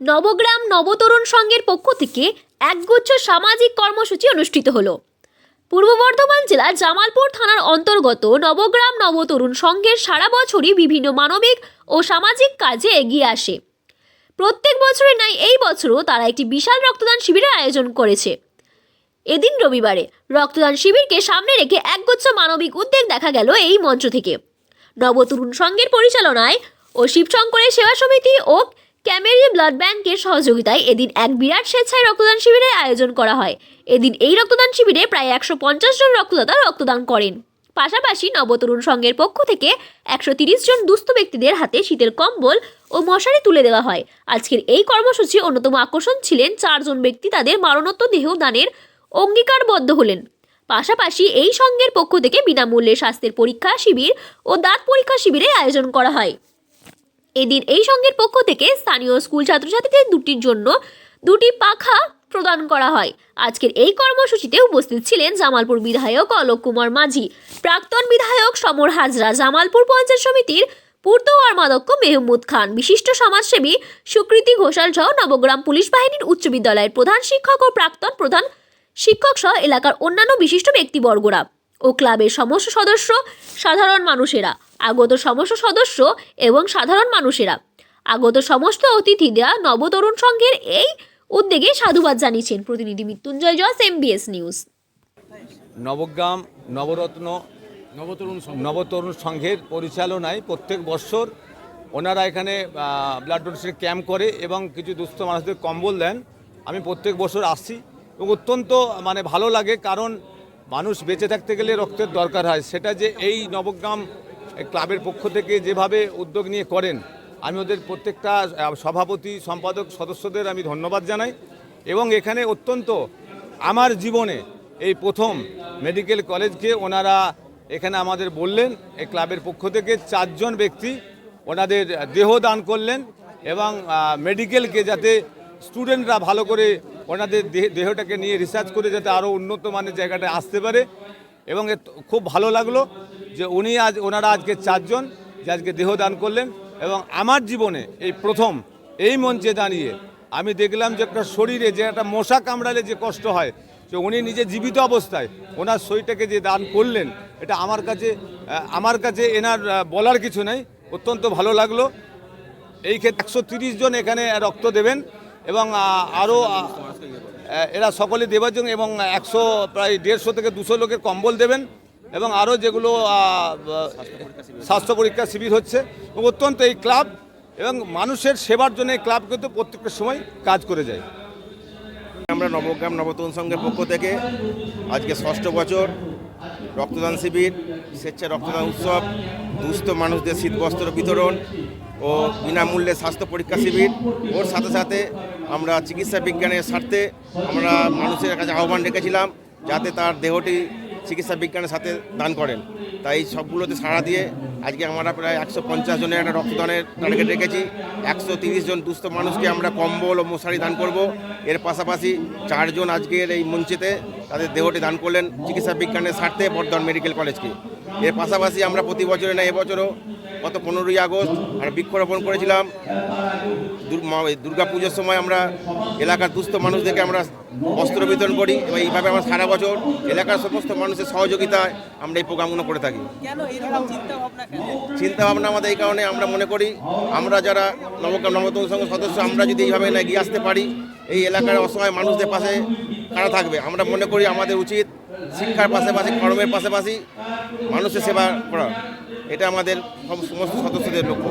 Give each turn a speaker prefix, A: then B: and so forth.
A: নবগ্রাম নবতরুণ সংঘের পক্ষ থেকে একগুচ্ছ সামাজিক কর্মসূচি অনুষ্ঠিত হলো। পূর্ব বর্ধমান জেলার জামালপুর থানার অন্তর্গত নবগ্রাম নবতরুণ সংঘের সারা বছরই বিভিন্ন মানবিক ও সামাজিক কাজে এগিয়ে আসে। প্রত্যেক বছরের ন্যায় এই বছরও তারা একটি বিশাল রক্তদান শিবিরের আয়োজন করেছে। এদিন রবিবারে রক্তদান শিবিরকে সামনে রেখে একগুচ্ছ মানবিক উদ্যোগ দেখা গেল এই মঞ্চ থেকে। নবতরুণ সংঘের পরিচালনায় ও শিবশঙ্করের সেবা সমিতি ও ক্যামেরি ব্লাড ব্যাংকের সহযোগিতায় এদিন এক বিরাট স্বেচ্ছায় রক্তদান শিবিরের আয়োজন করা হয়। এদিন এই রক্তদান শিবিরে প্রায় একশো পঞ্চাশ জন রক্তদাতা রক্তদান করেন। পাশাপাশি নবতরুণ সংঘের পক্ষ থেকে একশো তিরিশ জন দুস্থ ব্যক্তিদের হাতে শীতের কম্বল ও মশারি তুলে দেওয়া হয়। আজকের এই কর্মসূচি অন্যতম আকর্ষণ ছিলেন চারজন ব্যক্তি তাদের মারণোত্ত দেহ দানের অঙ্গীকারবদ্ধ হলেন। পাশাপাশি এই সংঘের পক্ষ থেকে বিনামূল্যে স্বাস্থ্যের পরীক্ষা শিবির ও দাঁত পরীক্ষা শিবিরের আয়োজন করা হয়। এদিন এই সংঘের পক্ষ থেকে স্থানীয় স্কুল ছাত্রছাত্রীদের দুটির জন্য দুটি পাখা প্রদান করা হয়। আজকের এই কর্মসূচিতে উপস্থিত ছিলেন জামালপুর বিধায়ক অলোক কুমার মাঝি, প্রাক্তন বিধায়ক সমর হাজরা, জামালপুর পঞ্চায়েত সমিতির পূর্ত কর্মাধ্যক্ষ মেহমুদ খান, বিশিষ্ট সমাজসেবী সুকৃতি ঘোষাল সহ নবগ্রাম পুলিশ বাহিনীর উচ্চ বিদ্যালয়ের প্রধান শিক্ষক ও প্রাক্তন প্রধান শিক্ষক সহ এলাকার অন্যান্য বিশিষ্ট ব্যক্তিবর্গরা ও ক্লাবের সমস্ত সদস্য, সাধারণ মানুষেরা। আগত সমস্ত সদস্য এবং সাধারণ মানুষেরা। আগত সমস্ত অতিথিরা নবতরুণ সংঘের এই উদ্যোগে সাধুবাদ জানিয়েছেন প্রতিনিধি Mrityunjay Jos MBS news
B: Nabagram নবরত্ন
C: নবতরুণ
B: নবতরুণ সংঘের পরিচালনায় প্রত্যেক বছর ওনারা এখানে ব্লাড ডোনেশন ক্যাম্প করে এবং কিছু দুস্থ মানুষদের কম্বল দেন। আমি প্রত্যেক বছর আসছি এবং অত্যন্ত মানে ভালো লাগে কারণ মানুষ বেঁচে থাকতে গেলে রক্তের দরকার হয়। সেটা যে এই নবগ্রাম ক্লাবের পক্ষ থেকে যেভাবে উদ্যোগ নিয়ে করেন, আমি ওদের প্রত্যেকটা সভাপতি, সম্পাদক সদস্যদের আমি ধন্যবাদ জানাই এবং এখানে অত্যন্ত আমার জীবনে এই প্রথম মেডিকেল কলেজকে ওনারা এখানে আমাদের বললেন এই ক্লাবের পক্ষ থেকে চারজন ব্যক্তি ওনাদের দেহ দান করলেন এবং মেডিকেলকে যাতে স্টুডেন্টরা ভালো করে ওনাদের দেহ- দেহটাকে নিয়ে রিসার্চ করে যাতে আরও উন্নত মানের জায়গাটায় আসতে পারে। এবং খুব ভালো লাগল যে উনি আজ, ওনারা আজকে চারজন যে আজকে দেহ দান করলেন এবং আমার জীবনে এই প্রথম এই মঞ্চে দাঁড়িয়ে আমি দেখলাম যে একটা শরীরে যে একটা মশা কামড়ালে যে কষ্ট হয়, যে উনি নিজে জীবিত অবস্থায় ওনার শরীরটাকে যে দান করলেন, এটা আমার কাছে আমার কাছে এনার বলার কিছু নেই, অত্যন্ত ভালো লাগল। এই ক্ষেত্রে একশো জন এখানে রক্ত দেবেন এবং আরও এরা সকলে দেবার জন্য এবং একশো, প্রায় দেড়শো থেকে দুশো লোকের কম্বল দেবেন এবং আরও যেগুলো স্বাস্থ্য পরীক্ষা শিবির হচ্ছে অত্যন্ত এই ক্লাব এবং মানুষের সেবার জন্য এই ক্লাব কিন্তু প্রত্যেকটা সময় কাজ করে যায়।
D: আমরা নবগ্রাম নবতরুণ সংঘের পক্ষ থেকে আজকে ষষ্ঠ বছর রক্তদান শিবির স্বেচ্ছা রক্তদান উৎসব, দুস্থ মানুষদের শীতবস্ত্র বিতরণ ও বিনামূল্যে স্বাস্থ্য পরীক্ষা শিবির। ওর সাথে সাথে আমরা চিকিৎসা বিজ্ঞানের স্বার্থে আমরা মানুষের কাছে আহ্বান রেখেছিলাম যাতে তার দেহটি চিকিৎসা বিজ্ঞানের সাথে দান করেন। তাই সবগুলোতে সাড়া দিয়ে আজকে আমরা প্রায় একশো পঞ্চাশ জনের একটা রক্তদানের টার্গেট রেখেছি। একশো তিরিশ জন দুস্থ মানুষকে আমরা কম্বল ও মশারি দান করব। এর পাশাপাশি চারজন আজকের এই মঞ্চেতে তাদের দেহটি দান করলেন চিকিৎসা বিজ্ঞানের স্বার্থে বর্ধমান মেডিকেল কলেজকে। এর পাশাপাশি আমরা প্রতি বছরে না, এবছরও গত পনেরোই আগস্ট আমরা বৃক্ষরোপণ করেছিলাম। দুর- দুর্গা পুজোর সময় আমরা এলাকার দুস্থ মানুষদেরকে আমরা বস্ত্র বিতরণ করি এবং এইভাবে আমরা সারা বছর এলাকার সমস্ত মানুষের সহযোগিতায় আমরা এই প্রোগ্রামগুলো করে থাকি।
E: কেন এরকম চিন্তা ভাবনা কেন?
D: চিন্তা ভাবনা আমাদের এই কারণে আমরা মনে করি আমরা যারা নবগ্রাম নবতম সংঘ সদস্য আমরা যদি এইভাবে না এগিয়ে আসতে পারি এই এলাকার অসহায় মানুষদের পাশে কারা থাকবে? আমরা মনে করি আমাদের উচিত শিক্ষার পাশাপাশি কর্মের পাশাপাশি মানুষের সেবা করা। এটা আমাদের সমস্ত সদস্যদের লক্ষ্য।